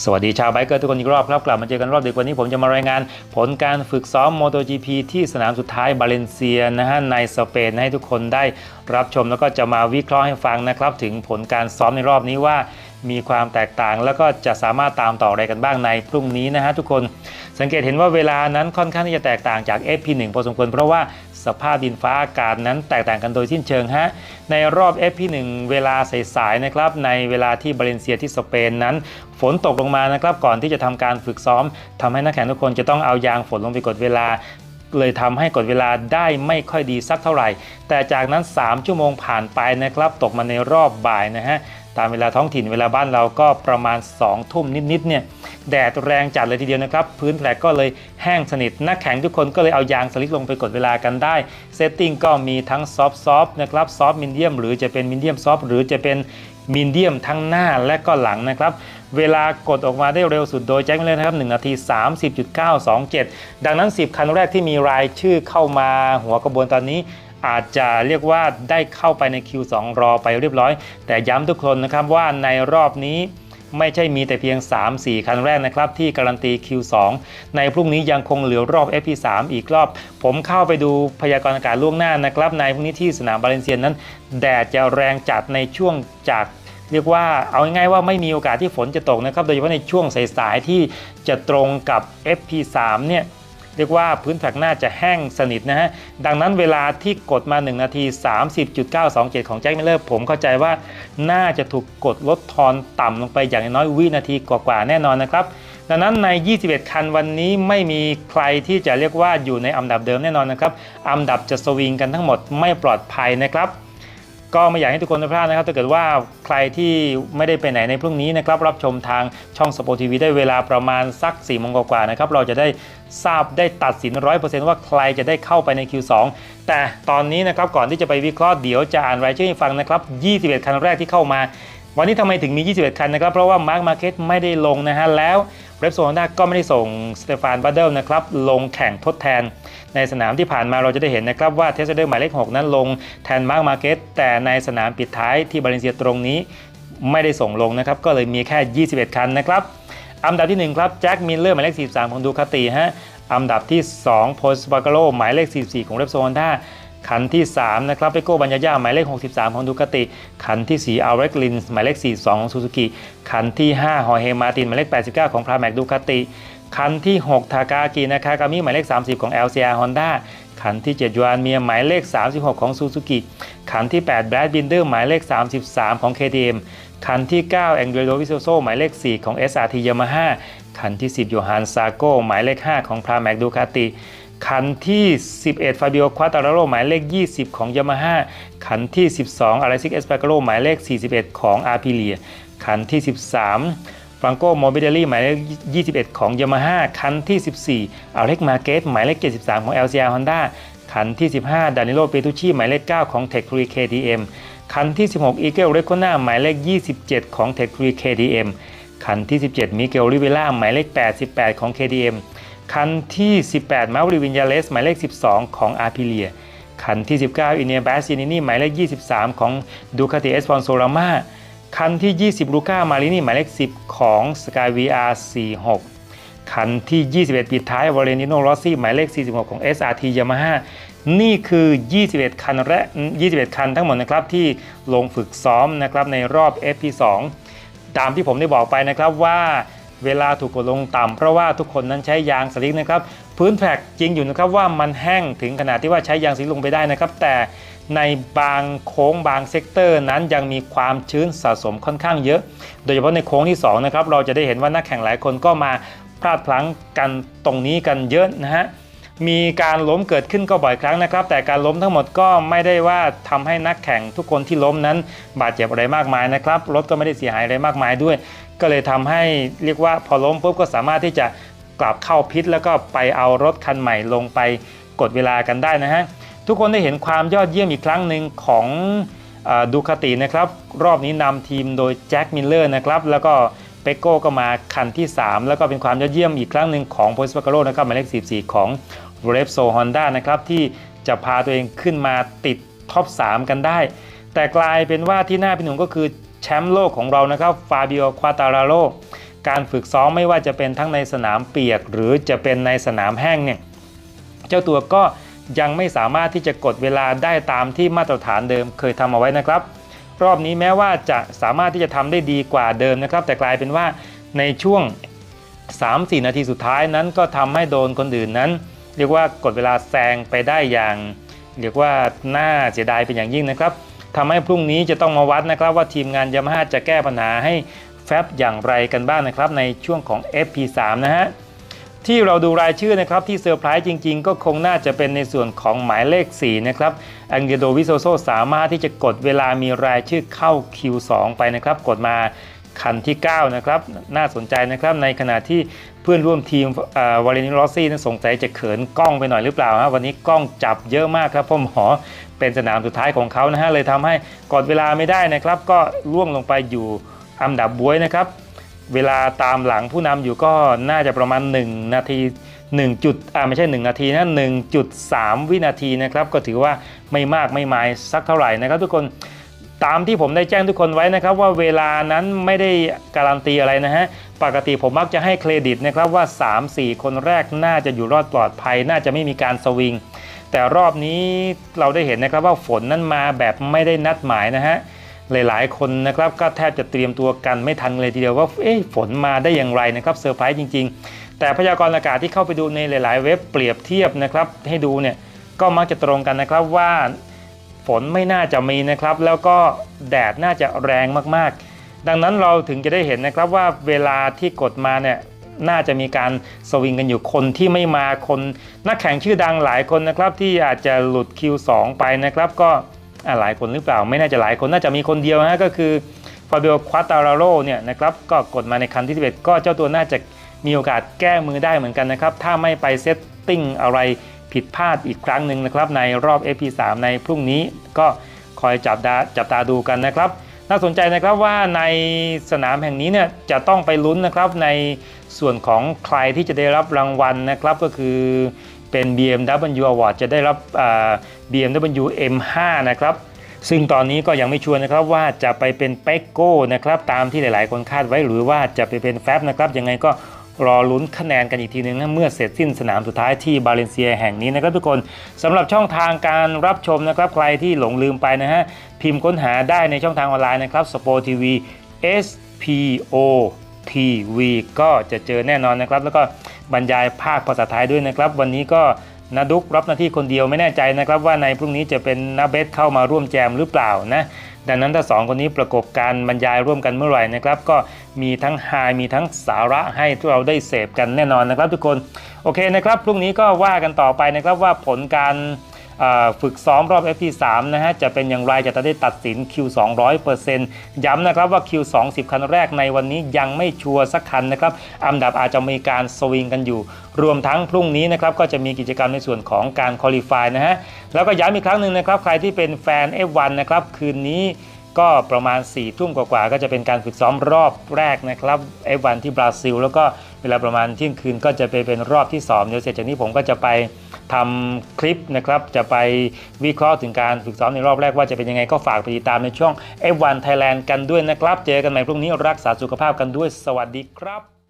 สวัสดีชาวไบเกอร์ทุกคนอีกรอบครับ กลับมาเจอกันรอบดึกวันนี้ผมจะมารายงาน ผลการฝึกซ้อม MotoGP ที่สนามสุดท้ายบาเลนเซียนะฮะในสเปนให้ทุกคนได้รับชมแล้วก็จะมาวิเคราะห์ให้ฟังนะครับ ถึงผลการซ้อมในรอบนี้ว่ามีความแตกต่างแล้วก็จะสามารถตามต่ออะไรกันบ้างในพรุ่งนี้นะฮะทุกคนสังเกตเห็นว่าเวลานั้นค่อนข้างที่จะแตกต่างจาก FP1 พอสมควรเพราะว่า สภาพดินฟ้าอากาศนั้นแตกต่างกันโดยสิ้นเชิงฮะในรอบ FP1 เวลาสายๆนะครับในเวลาที่บาเลนเซียที่สเปนนั้น ฝนตกลงมานะครับก่อนที่จะทำการฝึกซ้อมทำให้นักแข่งทุกคนจะต้องเอายางฝนลงไปกดเวลาเลยทำให้กดเวลาได้ไม่ค่อยดีสักเท่าไหร่ แต่จากนั้น 3 ชั่วโมงผ่านไปนะครับ ตกมาในรอบบ่ายนะฮะ ตามเวลาท้องถิ่นเวลาบ้านเราก็ประมาณ 2 ทุ่มนิดๆเนี่ยแดดแรงจัดเลยทีเดียวนะครับ พื้นแผลก็เลยแห้งสนิท นักแข่งทุกคนก็เลยเอายางสลิกลงไปกดเวลากันได้เซตติ้งก็มีทั้งซอฟซอฟนะครับซอฟมินเดียมหรือจะเป็นมินเดียมซอฟหรือจะเป็นมินเดียมทั้งหน้าและก็หลังนะครับเวลากดออกมาได้เร็วสุดโดยแจ็คมิลเลอร์นะครับ1นาที 30.927 ดังนั้น 10 คันแรกที่มีรายชื่อเข้ามาหัวกระบวนตอนนี้ อาจจะเรียกว่าได้เข้าไปใน Q2 รอไปเรียบร้อย แต่ย้ำทุกคนนะครับว่าในรอบนี้ไม่ใช่มีแต่เพียง 3-4 คันแรกนะครับ ที่การันตี Q2 ในพรุ่งนี้ยังคงเหลือรอบ FP3 อีกรอบ ผมเข้าไปดูพยากรณ์อากาศล่วงหน้านะครับ ในพรุ่งนี้ที่สนามบาเลนเซียนนั้น แดดจะแรงจัดในช่วงจากเรียกว่าเอาง่ายๆว่าไม่มีโอกาสที่ฝนจะตกนะครับ โดยเฉพาะในช่วงสายๆที่จะตรงกับ FP3 เนี่ย เรียกว่าพื้นแผกหน้าจะแห้งสนิทนะฮะ ดังนั้นเวลาที่กดมา 1 นาที 30.927 ของแจ็คมิลเลอร์ ผมเข้าใจว่าน่าจะถูกกดลดทอนต่ำลงไปอย่างน้อยวินาทีกว่าๆ แน่นอนนะครับ ดังนั้นใน 21 คันวันนี้ไม่มีใครที่จะเรียกว่าอยู่ในอันดับเดิมแน่นอนนะครับ อันดับจะสวิงกันทั้งหมดไม่ปลอดภัยนะครับ ก็ไม่อยากให้ทุกคนพลาดนะครับถ้าเกิดว่าใครที่ไม่ได้ไปไหนในพรุ่งนี้นะครับรับชมทางช่องสปอร์ทีวีได้เวลาประมาณสัก4ี่โมงกว่าๆนะครับเราจะได้ทราบได้ตัดสิน 100%ว่าใครจะได้เข้าไปใน Q2 แต่ตอนนี้นะครับก่อนที่จะไปวิเคราะห์เดี๋ยวจะอ่านรายชื่อให้ฟังนะครับ 21 คันแรกที่เข้ามา วันนี้ทำไมถึงมี 21 คันนะครับ เพราะว่ามาร์ k มาร์เก็ตไม่ได้ลงนะฮะ แล้วเรปโซนด้าก็ไม่ได้ส่งสเตฟานบัตเดิลนะครับ ลงแข่งทดแทน ในสนามที่ผ่านมาเราจะได้เห็นนะครับว่าเทสเดอร์หมายเลข 6 นั้นลงแทนมาร์ k มาร์เก็ตแต่ในสนามปิดท้ายที่บาเลนเซียตรงนี้ ไม่ได้ส่งลงนะครับ ก็เลยมีแค่ 21 คันนะครับอันดับที่1ครับแจ็คมิลเลอร์หมายเลข 43 ของดูคาติฮะอันดับที่ 2 โพสบาร์กาโลหมายเลข 44 ของเรปโซนด้า คันที่ 3 นะครับเปโก้บัญญาย่าหมายเลข 63 ของดูคาติคันที่ 4 อัลเรกลินหมายเลข 42 ของซูซูกิคันที่ 5 ฮอร์เฮมาตินหมายเลข 89 ของพราแมกดูคาติคันที่ 6 ทากากินากากามิหมายเลข 30 ของ LCR Honda คันที่ 7 ยูานเมียหมายเลข 36 ของซูซูกิคันที่ 8 แบรดบินเดอร์หมายเลข 33 ของ KTM คันที่ 9 แองเดรโดวิโซโซหมายเลข 4 ของ SRT Yamaha คันที่ 10 โยฮันซาโกหมายเลข 5 ของพราแมกดูคาติ คันที่ 11 ฟาบิโอ ควาตาโรหมายเลข 20 ของ Yamaha คันที่ 12อาริซิกเอสปาโกโรหมายเลข 41 ของอาร์พิเลียคันที่ 13ฟรังโกโมบิเดลี่หมายเลข 21 ของ Yamaha คันที่ 14อาเล็กมาเกตหมายเลข 73 ของ LCR Honda คันที่ 15 ดานิโลเปตุชีหมายเลข 9 ของ t e c h 3 KTM คันที่ 16 Eagle r e c o n a หมายเลข 27 ของ t e c h 3 KTM คันที่ 17 มิเกลริเวล่าหมายเลข 88 ของ KTM คันที่ 18 มาริวินยาเลสหมายเลข 12 ของอาร์พิเลีย คันที่ 19 อินเนียบาซินินีหมายเลข 23 ของดูคาติเอสปอนโซรามาคันที่ 20 ลูก้ามารินีหมายเลข 10 ของ Sky VR 46คันที่ 21 ปิดท้ายวาเลนิโนรอซี่หมายเลข 46 ของ SRT Yamaha นี่คือ 21 คันและ 21 คันทั้งหมดนะครับที่ลงฝึกซ้อมนะครับในรอบ FP2 ตามที่ผมได้บอกไปนะครับว่า เวลาถูกกดลงต่ำเพราะว่าทุกคนนั้นใช้ยางสลิกนะครับพื้นแผกจริงอยู่นะครับว่ามันแห้งถึงขนาดที่ว่าใช้ยางสลิกลงไปได้นะครับ แต่ในบางโค้งบางเซกเตอร์นั้นยังมีความชื้นสะสมค่อนข้างเยอะ โดยเฉพาะในโค้งที่2นะครับเราจะได้เห็นว่านักแข่งหลายคนก็มาพลาดพลั้งกันตรงนี้กันเยอะนะฮะมีการล้มเกิดขึ้นก็บ่อยครั้งนะครับ แต่การล้มทั้งหมดก็ไม่ได้ว่าทำให้นักแข่งทุกคนที่ล้มนั้น บาดเจ็บอะไรมากมายนะครับรถก็ไม่ได้เสียหายอะไรมากมายด้วย ก็เลยทำให้เรียกว่าพอล้มปุ๊บก็สามารถที่จะกลับเข้าพิษ แล้วก็ไปเอารถคันใหม่ลงไปกดเวลากันได้นะฮะทุกคนได้เห็นความยอดเยี่ยมอีกครั้งหนึ่งของดูคาตินะครับ รอบนี้นำทีมโดยแจ็คมิลเลอร์นะครับ แล้วก็เปโก้ก็มาคันที่ 3 แล้วก็เป็นความยอดเยี่ยมอีกครั้งหนึ่งของโพสปาโกโรนะครับหมายเลข44ของ r e p s o Honda นะครับ ที่จะพาตัวเองขึ้นมาติดท็อป 3 กันได้ แต่กลายเป็นว่าที่น่าเป็นห่วงก็คือ แชมป์โลกของเรานะครับฟาบิโอควาตาราโลการฝึกซ้อมไม่ว่าจะเป็นทั้งในสนามเปียก หรือจะเป็นในสนามแห้งเนี่ยเจ้าตัวก็ยังไม่สามารถที่จะกดเวลาได้ตามที่มาตรฐานเดิมเคยทำเอาไว้นะครับ รอบนี้แม้ว่าจะสามารถที่จะทำได้ดีกว่าเดิมนะครับ แต่กลายเป็นว่าในช่วง 3-4 นาทีสุดท้ายนั้นก็ทำให้โดนคนอื่นนั้น เรียกว่ากดเวลาแซงไปได้อย่าง เรียกว่าน่าเสียดายเป็นอย่างยิ่งนะครับ ทำให้พรุ่งนี้จะต้องมาวัดนะครับว่าทีมงานยามาฮ่าจะแก้ปัญหาให้แฟบอย่างไรกันบ้างนะครับในช่วงของ FP3 นะฮะที่เราดูรายชื่อนะครับที่เซอร์ไพรส์จริงๆ ก็คงน่าจะเป็นในส่วนของหมายเลข 4 นะครับอังเกโดวิโซโซสามารถที่จะกดเวลามีรายชื่อเข้า Q2 ไปนะครับ กดมาคันที่ 9 นะครับ น่าสนใจนะครับในขณะที่เพื่อนร่วมทีมวาเลนิโรซี่นั้นสงสัยจะเขินกล้องไปหน่อยหรือเปล่าฮะวันนี้กล้องจับเยอะมากครับพราะหมอ เป็นสนามสุดท้ายของเขานะฮะเลยทำให้กดเวลาไม่ได้นะครับ ก็ร่วงลงไปอยู่อันดับบวยนะครับ เวลาตามหลังผู้นำอยู่ก็น่าจะประมาณ 1 นาที1จุดอ่าไม่ใช่ 1 นาทีนะ1.3 วินาทีนะครับ ก็ถือว่าไม่มากไม่มายสักเท่าไหร่นะครับ ทุกคนตามที่ผมได้แจ้งทุกคนไว้นะครับว่าเวลานั้นไม่ได้การันตีอะไรนะฮะปกติผมมักจะให้เครดิตนะครับว่า 3-4 คนแรกน่าจะอยู่รอดปลอดภัย น่าจะไม่มีการสวิง แต่รอบนี้เราได้เห็นนะครับว่าฝนนั้นมาแบบไม่ได้นัดหมายนะฮะหลายๆ คนนะครับก็แทบจะเตรียมตัวกันไม่ทันเลยทีเดียวว่าเอ๊ะฝนมาได้อย่างไรนะครับเซอร์ไพรส์จริง ๆ แต่พยากรณ์อากาศที่เข้าไปดูในหลาย ๆ เว็บเปรียบเทียบนะครับให้ดูเนี่ยก็มักจะตรงกันนะครับว่าฝนไม่น่าจะมีนะครับ แล้วก็แดดน่าจะแรงมากๆ ดังนั้นเราถึงจะได้เห็นนะครับว่าเวลาที่กดมาเนี่ย น่าจะมีการสวิงกันอยู่คนที่ไม่มาคนนักแข่งชื่อดังหลายคนนะครับที่อาจจะหลุด Q2 ไปนะครับก็หลายคนหรือเปล่าไม่น่าจะหลายคนน่าจะมีคนเดียวนะก็คือฟาเบลควาตาราโรเนี่ยนะครับก็กดมาในคันที่ 11 ก็เจ้าตัวน่าจะมีโอกาสแก้มือได้เหมือนกันนะครับถ้าไม่ไปเซตติ้งอะไรผิดพลาดอีกครั้งหนึ่งนะครับในรอบ FP3 ในพรุ่งนี้ก็คอยจับตาจับตาดูกันนะครับ น่าสนใจนะครับว่าในสนามแห่งนี้เนี่ยจะต้องไปลุ้นนะครับในส่วนของใครที่จะได้รับรางวัลนะครับก็คือเป็น BMW Award จะได้รับ BMW M5 นะครับซึ่งตอนนี้ก็ยังไม่ชัวร์นะครับว่าจะไปเป็นเปกโก้นะครับตามที่หลาย ๆ คนคาดไว้หรือว่าจะไปเป็นแฟบนะครับยังไงก็ รอลุ้นคะแนนกันอีกทีนึงนะเมื่อเสร็จสิ้นสนามสุดท้ายที่บาเลนเซียแห่งนี้นะครับทุกคนสำหรับช่องทางการรับชมนะครับใครที่หลงลืมไปนะฮะพิมพ์ค้นหาได้ในช่องทางออนไลน์นะครับ Sport TV S P O TV ก็จะเจอแน่นอนนะครับ แล้วก็บรรยายภาคภาษาไทยด้วยนะครับ วันนี้ก็นาดุกรับหน้าที่คนเดียวไม่แน่ใจนะครับ ว่าในพรุ่งนี้จะเป็นนาเบสเข้ามาร่วมแจมหรือเปล่านะ ดังนั้นถ้า 2 คนนี้ประกบการบรรยายร่วมกันเมื่อไหร่นะครับ ก็มีทั้งไฮมีทั้งสาระให้ทุกเราได้เสพกันแน่นอนนะครับทุกคน โอเคนะครับพรุ่งนี้ก็ว่ากันต่อไปนะครับว่าผลการ ฝึกซ้อมรอบ FP3 นะฮะจะเป็นอย่างไรจะได้ตัดสิน Q2 100%ย้ำนะครับว่า Q2 10 คันแรกในวันนี้ยังไม่ชัวร์สักคันนะครับอันดับอาจจะมีการสวิงกันอยู่ รวมทั้งพรุ่งนี้นะครับก็จะมีกิจกรรมในส่วนของการคอลี่ฟายนะฮะแล้วก็ย้ำอีกครั้งหนึ่งนะครับใครที่เป็นแฟน F1 นะครับคืนนี้ ก็ประมาณ4ี่ทุ่มกว่าๆก็จะเป็นการฝึกซ้อมรอบแรกนะครับไอวันที่บราซิล แล้วก็เวลาประมาณเที่ยงคืนก็จะไปเป็นรอบที่2เดี๋ยวเสร็จจากนี้ผมก็จะไปทำคลิปนะครับ จะไปวิเคราะห์ถึงการฝึกซ้อมในรอบแรกว่าจะเป็นยังไงก็ฝากไปติดตามในช่อง F1 Thailand กันด้วยนะครับ เจอกันใหม่พรุ่งนี้รักษาสุขภาพกันด้วย สวัสดีครับ